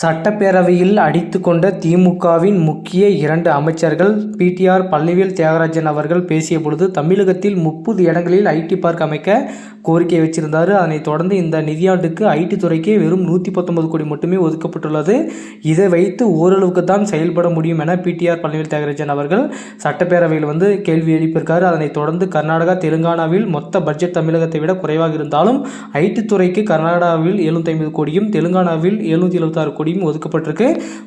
சட்டப்பேரவையில் அடித்துக்கொண்ட திமுகவின் முக்கிய இரண்டு அமைச்சர்கள் பிடிஆர் பழனிவேல் தியாகராஜன் அவர்கள் பேசிய பொழுது தமிழகத்தில் முப்பது இடங்களில் ஐடி பார்க் அமைக்க கோரிக்கை வச்சிருந்தார். அதனைத் தொடர்ந்து இந்த நிதியாண்டுக்கு ஐடி துறைக்கு வெறும் நூற்றி பத்தொன்பது கோடி மட்டுமே ஒதுக்கப்பட்டுள்ளது. இதை வைத்து ஓரளவுக்கு தான் செயல்பட முடியும் என பிடிஆர் பழனிவேல் தியாகராஜன் அவர்கள் சட்டப்பேரவையில் வந்து கேள்வி எழுப்பியிருக்காரு. அதனைத் தொடர்ந்து கர்நாடகா தெலுங்கானாவில் மொத்த பட்ஜெட் தமிழகத்தை விட குறைவாக இருந்தாலும் ஐடி துறைக்கு கர்நாடகாவில் எழுநூற்றி ஐம்பது கோடியும் தெலுங்கானாவில் எழுநூற்றி எழுபத்தாறு கோடியும் ஒதுக்கப்பட்டிருக்கு.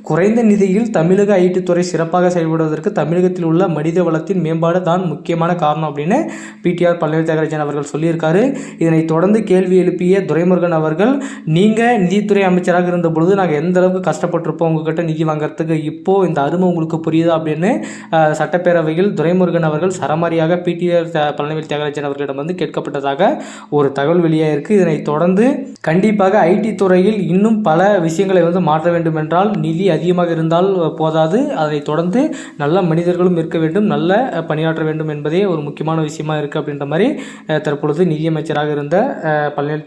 குறைந்த நிதியில் தமிழக ஐடி துறை சிறப்பாக செயல்படுவதற்கு தமிழகத்தில் உள்ள மனித வளத்தின் மேம்பாடு தான் முக்கியமான காரணம் அப்படின்னு பிடிஆர் பழனிவேல் தியாகராஜன் அவர்கள் சொல்லியிருக்காரு. இதனைத் தொடர்ந்து கேள்வி எழுப்பிய துரைமுருகன் அவர்கள் நீங்கள் நிதித்துறை அமைச்சராக இருந்த பொழுது நாங்கள் எந்த அளவுக்கு கஷ்டப்பட்டிருப்போம்? உங்ககிட்ட நிதி வாங்குறதுக்கு இப்போ இந்த அருமை உங்களுக்கு புரியுதா? அப்படின்னு சட்டப்பேரவையில் துரைமுருகன் அவர்கள் சரமாரியாக பிடிஆர் பழனிவேல் தியாகராஜன் அவர்களிடம் வந்து கேட்கப்பட்டதாக ஒரு தகவல் வெளியாயிருக்கு. இதனை தொடர்ந்து கண்டிப்பாக ஐடி துறையில் இன்னும் பல விஷயங்களை வந்து மாற்ற வேண்டும் என்றால் நிதி அதிகமாக இருந்தால் போதாது. அதை தொடர்ந்து நல்ல மனிதர்களும் இருக்க வேண்டும். நல்ல பணியாற்ற வேண்டும் என்பதே ஒரு முக்கியமான விஷயமா இருக்குது அப்படின்ற மாதிரி தற்பொழுது நிதியமைச்சராக இருந்த பழனி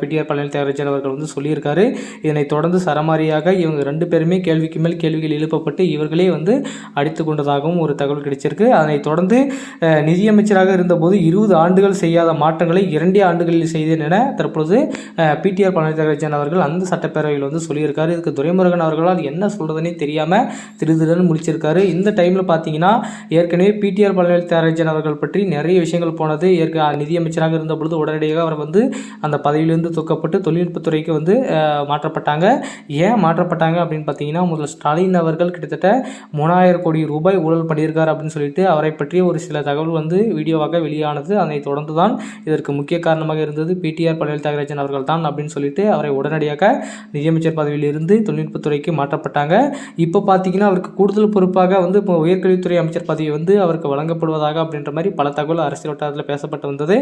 பிடிஆர் பழனி தியாகராஜன் அவர்கள் வந்து சொல்லியிருக்காரு. இதனைத் தொடர்ந்து சரமாரியாக இவங்க ரெண்டு பேருமே கேள்விக்கு மேல் கேள்விகள் எழுப்பப்பட்டு இவர்களே வந்து அடித்து கொண்டதாகவும் ஒரு தகவல் கிடைச்சிருக்கு. அதனைத் தொடர்ந்து நிதியமைச்சராக இருந்தபோது இருபது ஆண்டுகள் செய்யாத மாற்றங்களை இரண்டே ஆண்டுகளில் செய்தேன் என தற்பொழுது பிடிஆர் பழனி தியாகராஜன் அவர்கள் அந்த சட்டப்பேரவையில் வந்து சொல்லியிருக்காரு. இதுக்கு துரைமுருகன் அவர்களால் என்ன சொல்கிறதுனே தெரியாமல் திருதிருன்னு முடிச்சிருக்காரு. இந்த டைமில் பார்த்தீங்கன்னா ஏற்கனவே பிடிஆர் பழனிவேல் அவர்கள் பற்றி நிறைய விஷயங்கள் போனது. ஏற்க நிதியமைச்சராக இருந்த பொழுது உடனடியாக அவர் வந்து அந்த பதவியிலிருந்து தூக்கப்பட்டு தொழில்நுட்பத்துறைக்கு வந்து மாற்றப்பட்டாங்க. ஏன் மாற்றப்பட்டாங்க அப்படின்னு பார்த்தீங்கன்னா முதல்ல ஸ்டாலின் அவர்கள் கிட்டத்தட்ட மூணாயிரம் கோடி ரூபாய் ஊழல் பண்ணியிருக்கார் அப்படின்னு சொல்லிட்டு அவரை பற்றிய ஒரு சில தகவல் வந்து வீடியோவாக வெளியானது. அதனைத் தொடர்ந்து தான் இதற்கு முக்கிய காரணமாக இருந்தது பிடிஆர் பழனிவேல் தியாகராஜன் அவர்கள் தான் அப்படின்னு சொல்லிட்டு அவரை உடனடியாக நிதியமைச்சர் தொழில்நுட்பத்துறைக்கு மாற்றப்பட்டாங்க. இப்போ பார்த்தீங்கன்னா அவருக்கு கூடுதல் பொறுப்பாக வந்து இப்போ உயர்கல்வித்துறை அமைச்சர் பதவி வந்து அவருக்கு வழங்கப்படுவதாக அப்படின்ற மாதிரி பல தகவல் அரசியல் வட்டாரத்தில் பேசப்பட்டு வந்தது.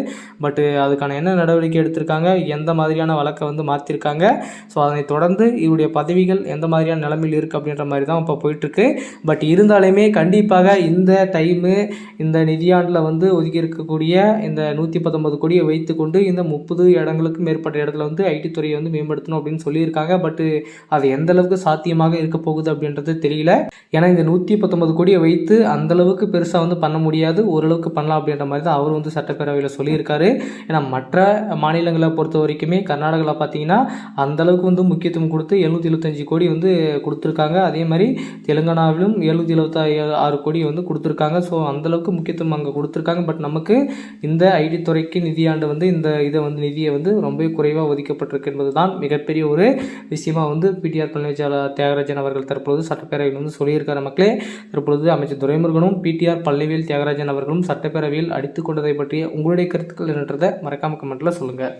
பட் அதுக்கான என்ன நடவடிக்கை எடுத்திருக்காங்க? எந்த மாதிரியான வழக்கை வந்து மாற்றிருக்காங்க ஸோ அதனைத் தொடர்ந்து இவருடைய பதவிகள் எந்த மாதிரியான நிலைமையில் இருக்குது அப்படின்ற மாதிரி தான் இப்போ போயிட்டுருக்கு. பட் இருந்தாலுமே கண்டிப்பாக இந்த டைமு இந்த நிதியாண்டில் வந்து ஒதுக்கி இருக்கக்கூடிய இந்த நூற்றி பத்தொன்பது கோடியை வைத்துக்கொண்டு இந்த முப்பது இடங்களுக்கு மேற்பட்ட இடத்துல வந்து ஐடி துறையை வந்து மேம்படுத்தணும் அப்படின்னு சொல்லியிருக்காங்க. பட்டு அது எந்த அளவுக்கு சாத்தியமாக இருக்க போகுது அப்படின்றது தெரியல. ஏன்னா இந்த நூற்றி பத்தொன்பது கோடியை வைத்து அந்த அளவுக்கு பெருசாக வந்து பண்ண முடியாது. ஓரளவுக்கு பண்ணலாம் அப்படின்ற மாதிரி தான் அவர் வந்து சட்டப்பேரவையில் சொல்லியிருக்காரு. ஏன்னா மற்ற மாநிலங்களை பொறுத்த வரைக்குமே கர்நாடகாவில் பார்த்தீங்கன்னா அந்த அளவுக்கு வந்து முக்கியத்துவம் கொடுத்து எழுநூற்றி எழுபத்தஞ்சு கோடி வந்து கொடுத்துருக்காங்க. அதே மாதிரி தெலுங்கானாவிலும் எழுநூற்றி எழுபத்தி ஆறு கோடி வந்து கொடுத்துருக்காங்க. ஸோ அந்தளவுக்கு முக்கியத்துவம் அங்கே கொடுத்துருக்காங்க. பட் நமக்கு இந்த ஐடி துறைக்கு நிதியாண்டு வந்து இந்த இதை வந்து நிதியை வந்து ரொம்ப குறைவாக ஒதுக்கப்பட்டிருக்கு என்பது தான் மிகப்பெரிய ஒரு விஷயமா வந்து பிடிஆர் பழனிசால தியாகராஜன் அவர்கள் தற்பொழுது சட்டப்பேரவையில் வந்து சொல்லியிருக்கார் மக்களே. தற்பொழுது அமைச்சர் துரைமுருகனும் பிடிஆர் பள்ளிவேல் தியாகராஜன் அவர்களும் சட்டப்பேரவையில் அடித்துக் கொண்டதை பற்றிய உங்களுடைய கருத்துக்கள் என்னன்றதை மறக்காம கமெண்ட்டில் சொல்லுங்கள்